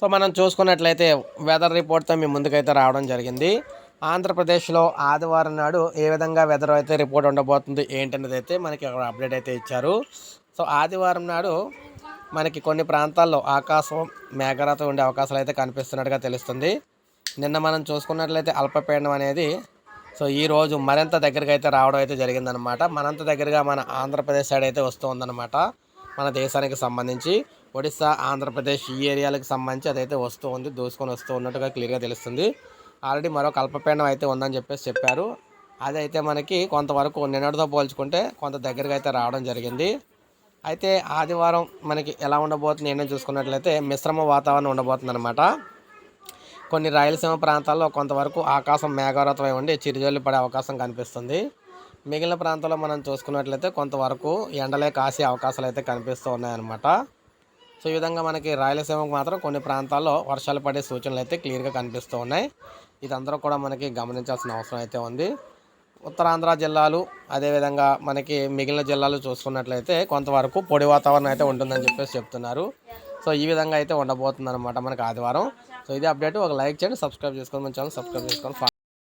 So మనం చూసుకున్నట్లయితే weather రిపోర్ట్తో మీ ముందుకైతే రావడం జరిగింది. ఆంధ్రప్రదేశ్లో ఆదివారం నాడు ఏ విధంగా వెదర్ అయితే రిపోర్ట్ ఉండబోతుంది ఏంటనేది అయితే మనకి అక్కడ అప్డేట్ అయితే ఇచ్చారు. సో ఆదివారం నాడు మనకి కొన్ని ప్రాంతాల్లో ఆకాశం మేఘరాతో ఉండే అవకాశాలు అయితే కనిపిస్తున్నట్టుగా తెలుస్తుంది. నిన్న మనం చూసుకున్నట్లయితే అల్పపీడనం అనేది సో ఈ రోజు మరింత దగ్గరగా అయితే రావడం అయితే జరిగిందనమాట మనంత దగ్గరగా మన ఆంధ్రప్రదేశ్ సైడ్ అయితే వస్తూ ఉందన్నమాట. మన దేశానికి సంబంధించి ఒడిస్సా ఆంధ్రప్రదేశ్ ఈ ఏరియాలకు సంబంధించి అదైతే వస్తూ ఉంది దూసుకొని వస్తూ ఉన్నట్టుగా క్లియర్గా తెలుస్తుంది. ఆల్రెడీ మరో కల్పపీండం అయితే ఉందని చెప్పేసి చెప్పారు. అదైతే మనకి కొంతవరకు నిన్నటితో పోల్చుకుంటే కొంత దగ్గరగా అయితే రావడం జరిగింది. అయితే ఆదివారం మనకి ఎలా ఉండబోతుంది ఏంటని చూసుకున్నట్లయితే మిశ్రమ వాతావరణం ఉండబోతుంది అనమాట కొన్ని రాయలసీమ ప్రాంతాల్లో కొంతవరకు ఆకాశం మేఘావృతమై ఉండి చిరుజల్లు పడే అవకాశం కనిపిస్తుంది. మిగిలిన ప్రాంతాల్లో మనం చూసుకున్నట్లయితే కొంతవరకు ఎండలే కాసే అవకాశాలు అయితే కనిపిస్తూ ఉన్నాయన్నమాట సో ఈ విధంగా మనకి రాయలసీమకు మాత్రం కొన్ని ప్రాంతాల్లో వర్షాలు పడే సూచనలు అయితే క్లియర్గా కనిపిస్తూ ఉన్నాయి ఇదందరూ కూడా మనకి గమనించాల్సిన అవసరం అయితే ఉంది. ఉత్తరాంధ్ర జిల్లాలు అదేవిధంగా మనకి మిగిలిన జిల్లాలు చూసుకున్నట్లయితే కొంతవరకు పొడి వాతావరణం అయితే ఉంటుందని చెప్పేసి చెప్తున్నారు. సో ఈ విధంగా అయితే ఉండబోతుంది అనమాట మనకి ఆదివారం. సో ఇది అప్డేట్. ఒక లైక్ చేయండి సబ్స్క్రైబ్ చేసుకోండి మన ఛానల్ సబ్స్క్రైబ్ చేసుకోండి